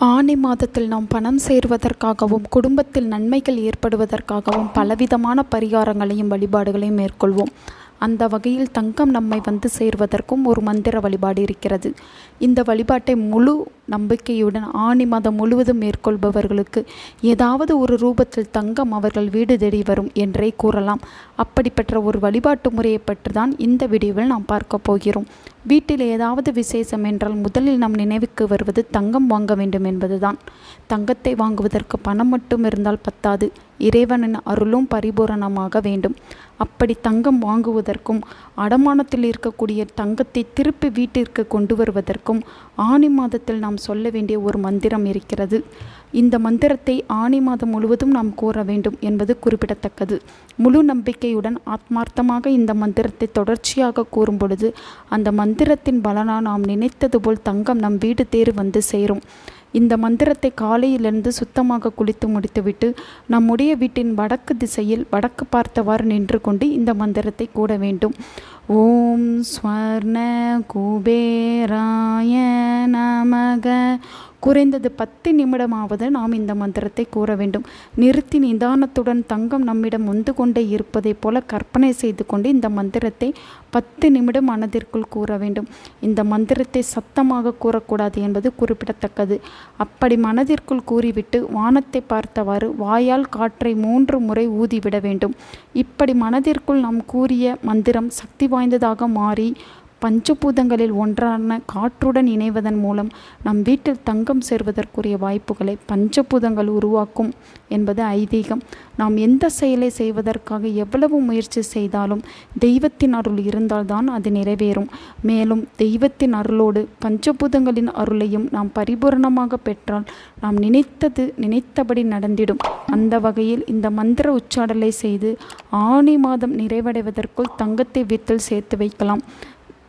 ஆனி மாதத்தில் நாம் பணம் சேருவதற்காகவும் குடும்பத்தில் நன்மைகள் ஏற்படுவதற்காகவும் பலவிதமான பரிகாரங்களையும் வழிபாடுகளையும் மேற்கொள்வோம். அந்த வகையில் தங்கம் நம்மை வந்து சேர்வதற்கும் ஒரு மந்திர வழிபாடு இருக்கிறது. இந்த வழிபாட்டை முழு நம்பிக்கையுடன் ஆனி மாதம் முழுவதும் மேற்கொள்பவர்களுக்கு ஏதாவது ஒரு ரூபத்தில் தங்கம் அவர்கள் வீடு தேடி வரும் என்றே கூறலாம். அப்படிப்பட்ட ஒரு வழிபாட்டு முறையை பற்றி தான் இந்த வீடியோவில் நாம் பார்க்க போகிறோம். வீட்டில் ஏதாவது விசேஷம் என்றால் முதலில் நம் நினைவுக்கு வருவது தங்கம் வாங்க வேண்டும் என்பதுதான். தங்கத்தை வாங்குவதற்கு பணம் மட்டும் இருந்தால் பத்தாது. இறைவனின் அருளும் பரிபூரணமாக வேண்டும். அப்படி தங்கம் வாங்குவதற்கும் அடமானத்தில் இருக்கக்கூடிய தங்கத்தை திருப்பி வீட்டிற்கு கொண்டு வருவதற்கும் ஆனி மாதத்தில் நாம் சொல்ல வேண்டிய ஒரு மந்திரம் இருக்கிறது. இந்த மந்திரத்தை ஆனி மாதம் முழுவதும் நாம் கூற வேண்டும் என்பது குறிப்பிடத்தக்கது. முழு நம்பிக்கையுடன் ஆத்மார்த்தமாக இந்த மந்திரத்தை தொடர்ச்சியாக கூறும் பொழுது அந்த மந்திரத்தின் பலனாக நாம் நினைத்தது போல் தங்கம் நம் வீடு தேர் வந்து சேரும். இந்த மந்திரத்தை காலையிலிருந்து சுத்தமாக குளித்து முடித்துவிட்டு நம்முடைய வீட்டின் வடக்கு திசையில் வடக்கு பார்த்தவாறு நின்று கொண்டு இந்த மந்திரத்தை கூட வேண்டும். ஓம் ஸ்வர்ண குபேரா குறைந்தது பத்து நிமிடமாவது நாம் இந்த மந்திரத்தை கூற வேண்டும். நிறுத்தி நிதானத்துடன் தங்கம் நம்மிடம் வந்து கொண்டே இருப்பதைப் போல கற்பனை செய்து கொண்டு இந்த மந்திரத்தை பத்து நிமிடம் மனதிற்குள் கூற வேண்டும். இந்த மந்திரத்தை சத்தமாக கூறக்கூடாது என்பது குறிப்பிடத்தக்கது. அப்படி மனதிற்குள் கூறிவிட்டு வானத்தை பார்த்தவாறு வாயால் காற்றை மூன்று முறை ஊதிவிட வேண்டும். இப்படி மனதிற்குள் நாம் கூறிய மந்திரம் சக்தி வாய்ந்ததாக மாறி பஞ்சபூதங்களில் ஒன்றான காற்றுடன் இணைவதன் மூலம் நம் வீட்டில் தங்கம் சேர்வதற்குரிய வாய்ப்புகளை பஞ்சபூதங்கள் உருவாக்கும் என்பது ஐதீகம். நாம் எந்த செயலை செய்வதற்காக எவ்வளவு முயற்சி செய்தாலும் தெய்வத்தின் அருள் இருந்தால்தான் அது நிறைவேறும். மேலும் தெய்வத்தின் அருளோடு பஞ்சபூதங்களின் அருளையும் நாம் பரிபூரணமாக பெற்றால் நாம் நினைத்தது நினைத்தபடி நடந்திடும். அந்த வகையில் இந்த மந்திர உச்சாடலை செய்து ஆணி மாதம் நிறைவடைவதற்குள் தங்கத்தை வீட்டில் சேர்த்து வைக்கலாம்.